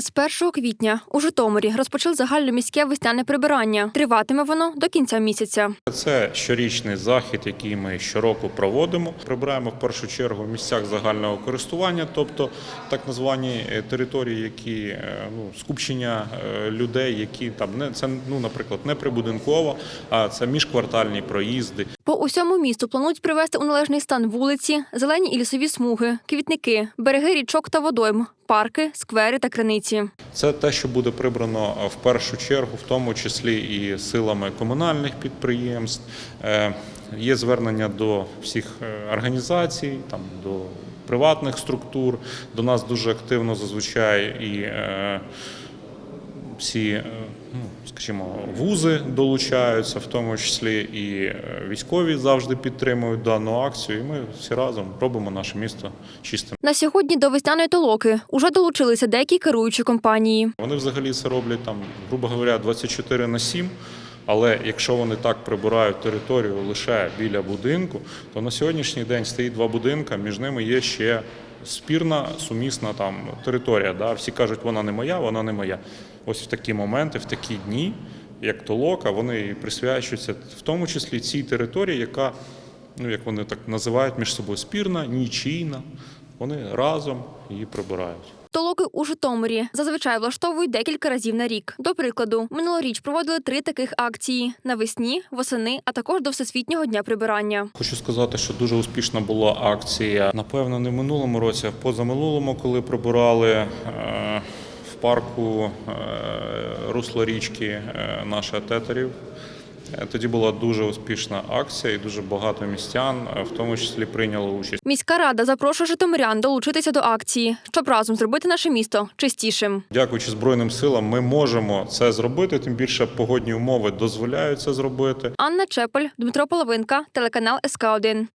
З 1 квітня у Житомирі розпочали загальноміське весняне прибирання. Триватиме воно до кінця місяця. Це щорічний захід, який ми щороку проводимо. Прибираємо в першу чергу в місцях загального користування, тобто так названі е, території, які е, ну, скупчення е, людей, які там не це, ну, наприклад, не прибудинково, а це міжквартальні проїзди. По усьому місту планують привести у належний стан вулиці, зелені і лісові смуги, квітники, береги річок та водойм, парки, сквери та криниці. Це те, що буде прибрано в першу чергу, в тому числі і силами комунальних підприємств. Е, Є звернення до всіх е, організацій, там до приватних структур. До нас дуже активно зазвичай і е, всі, е, ну, скажімо, вузи долучаються, в тому числі і е, військові завжди підтримують дану акцію. І ми всі разом робимо наше місто чистим. На сьогодні до весняної толоки уже долучилися деякі керуючі компанії. Вони взагалі це роблять там, грубо говоря, 24 на 7. Але якщо вони так прибирають територію лише біля будинку, то на сьогоднішній день стоїть два будинка, між ними є ще спірна сумісна там територія. Да? Всі кажуть, вона не моя, вона не моя. Ось в такі моменти, в такі дні, як толока, вони присвячуються в тому числі цій території, яка, ну як вони так називають між собою, спірна, нічийна. Вони разом її прибирають. Толоки у Житомирі зазвичай влаштовують декілька разів на рік. До прикладу, минулоріч проводили три таких акції навесні, восени, а також до всесвітнього дня прибирання. Хочу сказати, що дуже успішна була акція. Напевно, не в минулому році, а в позаминулому, коли прибирали е, в парку е, русло річки е, наших тетерів. Тоді була дуже успішна акція, і дуже багато містян, е, в тому числі прийняли участь. Міська рада запрошує житомирян долучитися до акції, щоб разом зробити наше місто чистішим. Дякуючи Збройним силам, ми можемо це зробити. Тим більше погодні умови дозволяють це зробити. Анна Чепель, Дмитро Половинка, телеканал СК 1